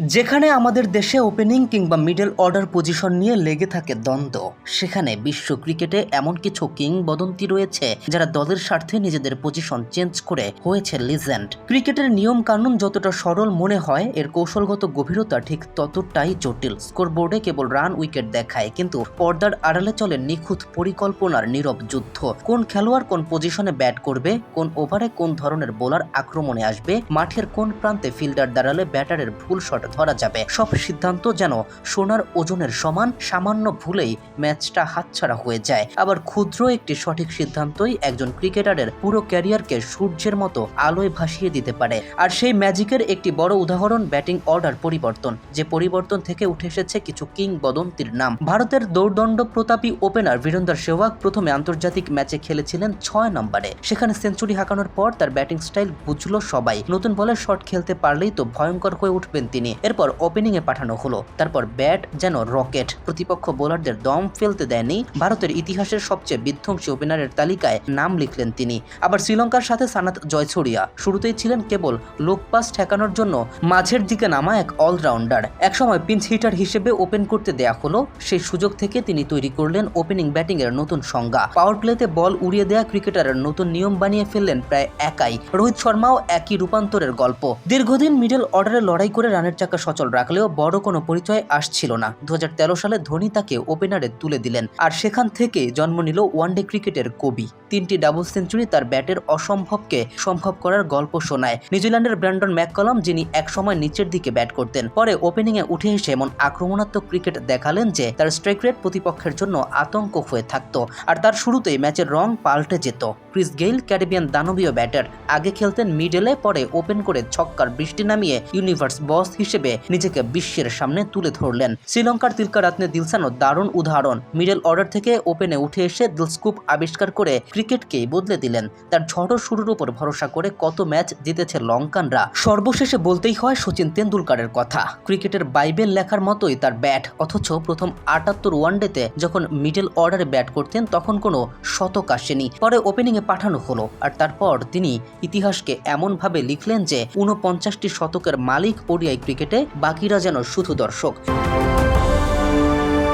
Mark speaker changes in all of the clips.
Speaker 1: যেখানে আমাদের দেশে ওপেনিং কিংবা মিডল অর্ডার পজিশন নিয়ে লেগে থাকে দ্বন্দ্ব, সেখানে বিশ্ব ক্রিকেটে এমন কিছু কিংবদন্তি রয়েছে যারা দলের স্বার্থে নিজেদের পজিশন চেঞ্জ করে হয়েছে লিজেন্ড ক্রিকেটের নিয়ম কানুন যতটা সরল মনে হয়, এর কৌশলগত গভীরতা ঠিক ততটাই জটিল। স্কোরবোর্ডে কেবল রান উইকেট দেখায়, কিন্তু পর্দার আড়ালে চলে নিখুঁত পরিকল্পনার নীরব যুদ্ধ। কোন খেলোয়াড় কোন পজিশনে ব্যাট করবে, কোন ওভারে কোন ধরনের বোলার আক্রমণে আসবে, মাঠের কোন প্রান্তে ফিল্ডার দাঁড়ালে ব্যাটারের ভুল শট ধরা যাবে। সব সিদ্ধান্ত যেন সোনার ওজনের সমান, সামান্য ভুলেই ম্যাচটা হাতছাড়া হয়ে যায়। আবার ক্ষুদ্র একটি সঠিক সিদ্ধান্তই একজন ক্রিকেটারের পুরো ক্যারিয়ারকে সূর্যের মতো আলোয় ভাসিয়ে দিতে পারে। আর সেই ম্যাজিকের একটি বড় উদাহরণ ব্যাটিং অর্ডার পরিবর্তন, যে পরিবর্তন থেকে উঠে এসেছে কিছু কিংবদন্তির নাম। ভারতের দৌর্দণ্ড প্রতাপী ওপেনার বীরেন্দর সেহবাগ প্রথমে আন্তর্জাতিক ম্যাচে খেলেছিলেন ছয় নম্বরে। সেখানে সেঞ্চুরি হাঁকানোর পর তার ব্যাটিং স্টাইল বুঝলো সবাই। নতুন বলের শট খেলতে পারলেই তো ভয়ঙ্কর হয়ে উঠবেন তিনি। এরপর ওপেনিং এ পাঠানো হলো। তারপর ব্যাট যেন রকেট প্রতিপক্ষ বোলারদের দম ফেলতে দেয়নি। ভারতের ইতিহাসের সবচেয়ে বিধ্বংসী ওপেনারের তালিকায় নাম লিখলেন তিনি। আবার শ্রীলঙ্কার সাথে সানাত জয়ছড়িয়া। শুরুতেই ছিলেন কেবল লোক পাস ঠেকানোর জন্য মাঝের দিকে নামা এক অলরাউন্ডার একসময় পিঞ্চ হিটার হিসেবে ওপেন করতে দেয়া হলো। সেই সুযোগ থেকে তিনি তৈরি করলেন ওপেনিং ব্যাটিং এর নতুন সংজ্ঞা। পাওয়ার প্লেতে বল উড়িয়ে দেয়া ক্রিকেটারের নতুন নিয়ম বানিয়ে ফেললেন প্রায় একাই। রোহিত শর্মাও একই রূপান্তরের গল্প। দীর্ঘদিন মিডল অর্ডারে লড়াই করে রানের চাকা সচল রাখলেও বড় কোনো পরিচয় আসছিল না। দু হাজার তেরো সালে ধোনি তাকে ওপেনারে তুলে দিলেন আর সেখান থেকে জন্ম নিল ওয়ানডে ক্রিকেটের কবি। তিনটি ডাবল সেঞ্চুরি তার ব্যাটের অসম্ভবকে সম্ভব করার গল্প শোনায়। নিউজিল্যান্ডের ব্র্যান্ডন ম্যাককলম, যিনি একসময় নিচের দিকে ব্যাট করতেন, পরে ওপেনিংয়ে উঠে এসে এমন আক্রমণাত্মক ক্রিকেট দেখালেন যে তার স্ট্রাইক রেট প্রতিপক্ষের জন্য আতঙ্ক হয়ে থাকত আর তার শুরুতেই ম্যাচের রং পাল্টে যেত। ক্রিস গেইল ক্যারিবিয়ান দানবীয় ব্যাটার। আগে খেলতেন মিডলে, পরে ওপেন করে ছক্কার বৃষ্টি নামিয়ে ইউনিভার্স বস হিসেবে নিজেকে বিশ্বের সামনে তুলে ধরলেন। শ্রীলঙ্কার তিলকারাত্নে দিলসানো দারুণ উদাহরণ। মিডল অর্ডার থেকে ওপেনে উঠে এসে দিলস্কুপ আবিষ্কার করে ক্রিকেটকেই বদলে দিলেন। তার ঝড় শুরুর উপর ভরসা করে কত ম্যাচ জিতেছে লঙ্কানরা। সর্বশেষে বলতেই হয় সচিন তেন্ডুলকারের কথা। ক্রিকেটের বাইবেল লেখার মতোই তার ব্যাট, অথচ প্রথম আটাত্তর ওয়ানডেতে যখন মিডল অর্ডারে ব্যাট করতেন, তখন কোনো শতক আসেনি। পরে ওপেনিংয়ে পাঠানো হলো। আর তারপর তিনি ইতিহাসকে এমনভাবে লিখলেন যে, ঊনপঞ্চাশটি শতকের মালিক ওডিআই ক্রিকেটে, বাকিরা যেন শুধু দর্শক।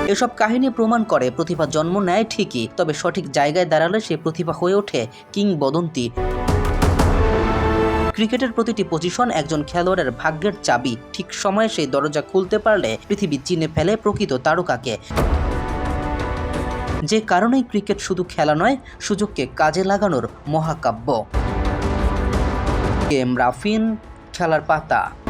Speaker 1: এসব কাহিনী প্রমাণ করে প্রতিভা জন্ম নেয় ঠিকই, তবে সঠিক জায়গায় দাঁড়ালে সে প্রতিভা হয়ে ওঠে কিংবদন্তি। ক্রিকেটের প্রতিটি পজিশন একজন খেলোয়াড়ের ভাগ্যের চাবি। ঠিক সময়ে সেই দরজা খুলতে পারলে পৃথিবী চিনে ফেলে প্রকৃত তারকাকে। যে কারণেই ক্রিকেট শুধু খেলা নয় সুযোগকে কাজে লাগানোর মহাকাব্য। কেম রাফিন খেলার পাতা।